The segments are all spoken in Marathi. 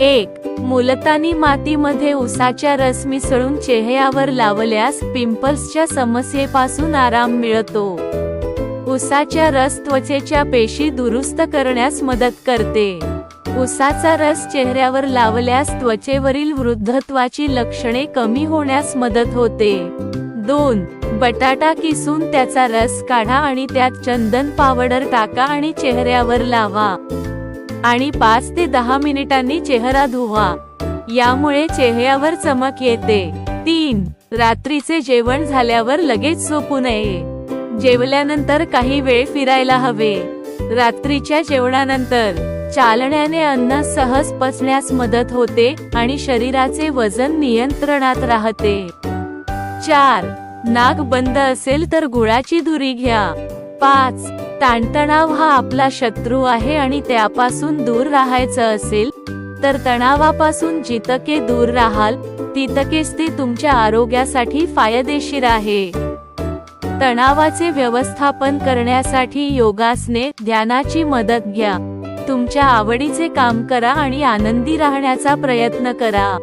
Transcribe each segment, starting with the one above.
एक मुलतानी मातीमध्ये उसाच्या रस मिसळून चेहऱ्यावर लावल्यास पिंपल्सच्या समस्येपासून आराम मिळतो. उसाच्या रस त्वचेच्या पेशी दुरुस्त करण्यास मदत करते. उसाचा रस चेहऱ्यावर लावल्यास त्वचेवरील वृद्धत्वाची लक्षणे कमी होण्यास मदत होते. दोन बटाटा किसून त्याचा रस काढा आणि त्यात चंदन पावडर टाका आणि चेहऱ्यावर लावा. आणि पाच ते दहा मिनिटांनी चेहरा धुवा. यामुळे चेहऱ्यावर चमक येते. तीन रात्रीचे जेवण झाल्यावर लगेच झोपू नये. जेवल्यानंतर काही वेळ फिरायला हवे. रात्रीच्या जेवणानंतर चालण्याने अन्न सहज पचण्यास मदत होते आणि शरीराचे वजन नियंत्रणात राहते. चार नाक बंद असेल तर गुळाची धुरी घ्या. पाच. ताणतणाव हा आपला शत्रू आहे आणि त्यापासून दूर राहायचं असेल तर तणावापासून जितके दूर राहाल तितकेच ते तुमच्या आरोग्यासाठी फायदेशीर आहे. तणावाचे व्यवस्थापन करण्यासाठी योगासने ध्यानाची मदत घ्या. तुमच्या आवडीचे काम करा आणि आनंदी राहण्याचा प्रयत्न करा.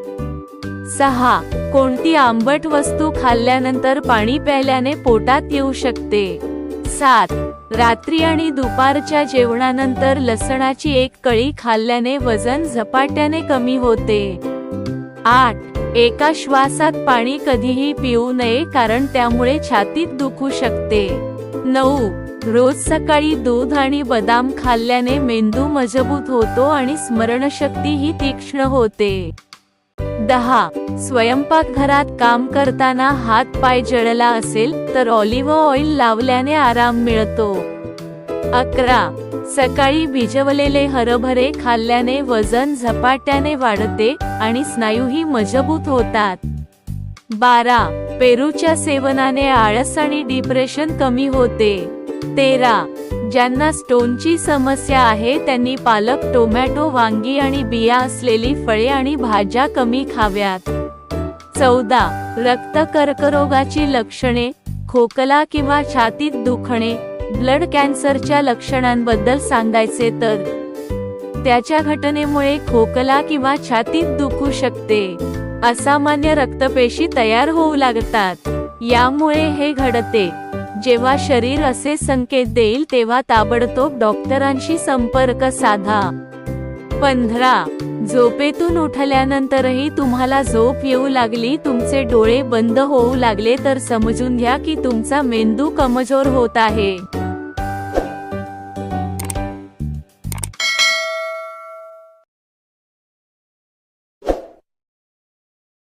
सहा. कोणती आंबट वस्तू खाल्ल्यानंतर पाणी प्यायल्याने पोटात येऊ शकते. सात. रात्री आणि दुपारच्या जेवणानंतर लसणाची एक कळी खाल्ल्याने वजन झपाट्याने कमी होते. आठ. एका श्वासात पाणी कधीही पिऊ नये कारण त्यामुळे छातीत दुखू शकते. नऊ. रोज सकाळी दूध आणि बदाम खाल्ल्याने मेंदू मजबूत होतो आणि स्मरणशक्ती ही तीक्ष्ण होते. दहा. स्वयंपाकघरात काम करताना हात पाय जळला असेल तर ऑलिव्ह ऑइल लावल्याने आराम मिळतो. अकरा. सकाळी भिजवलेले हरभरे खाल्ल्याने वजन झपाट्याने वाढते आणि स्नायूही मजबूत होतात. बारा. पेरूच्या सेवनाने आळस आणि डिप्रेशन कमी होते. तेरा. ज्यांना स्टोनची समस्या आहे त्यांनी पालक टोमॅटो वांगी आणि बिया असलेली फळे आणि भाज्या कमी खाव्यात. चौदा. रक्त कर्करोगाची लक्षणे खोकला किंवा छातीत दुखणे ब्लड कॅन्सरच्या लक्षणांबद्दल सांगायचे तर त्याच्या घटनेमुळे खोकला किंवा छातीत दुखू शकते. असामान्य रक्तपेशी तयार होऊ लागतात. यामुळे हे घडते. जेव्हा शरीर असे संकेत देईल तेव्हा ताबडतोब डॉक्टरांशी संपर्क साधा. पंधरा. झोपेतून उठल्यानंतरही तुम्हाला झोप येऊ लागली तुमचे डोळे बंद होऊ लागले तर समजून घ्या की तुमचा मेंदू कमजोर होत आहे.